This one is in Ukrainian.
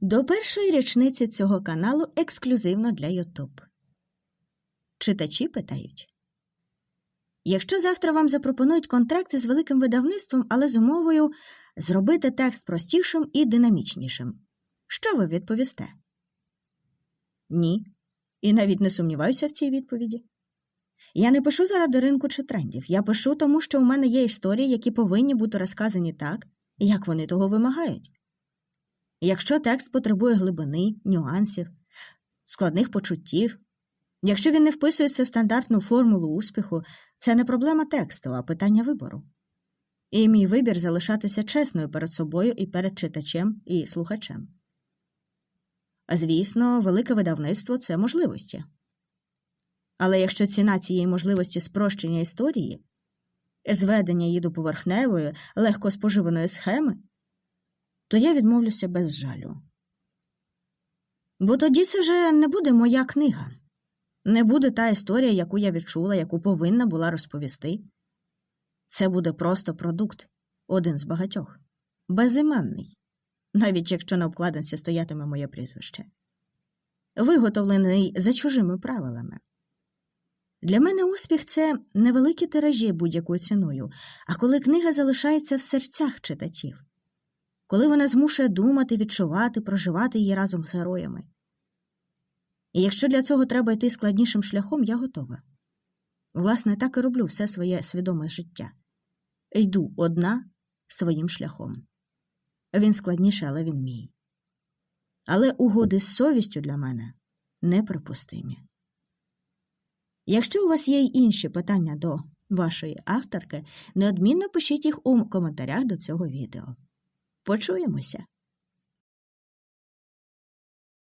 До першої річниці цього каналу ексклюзивно для YouTube. Читачі питають. Якщо завтра вам запропонують контракти з великим видавництвом, але з умовою зробити текст простішим і динамічнішим, що ви відповісте? Ні. І навіть не сумніваюся в цій відповіді. Я не пишу заради ринку чи трендів. Я пишу тому, що у мене є історії, які повинні бути розказані так, як вони того вимагають. Якщо текст потребує глибини, нюансів, складних почуттів, якщо він не вписується в стандартну формулу успіху, це не проблема тексту, а питання вибору. І мій вибір залишатися чесною перед собою і перед читачем і слухачем. Звісно, велике видавництво це можливості. Але якщо ціна цієї можливості спрощення історії, зведення її до поверхневої, легко споживаної схеми, то я відмовлюся без жалю. Бо тоді це вже не буде моя книга, не буде та історія, яку я відчула, яку повинна була розповісти. Це буде просто продукт, один з багатьох, безіменний, навіть якщо на обкладинці стоятиме моє прізвище, виготовлений за чужими правилами. Для мене успіх це невеликі тиражі будь-якою ціною, а коли книга залишається в серцях читачів, коли вона змушує думати, відчувати, проживати її разом з героями. І якщо для цього треба йти складнішим шляхом, я готова. Власне, так і роблю все своє свідоме життя. Йду одна своїм шляхом. Він складніший, але він мій. Але угоди з совістю для мене неприпустимі. Якщо у вас є й інші питання до вашої авторки, неодмінно пишіть їх у коментарях до цього відео. Почуємося!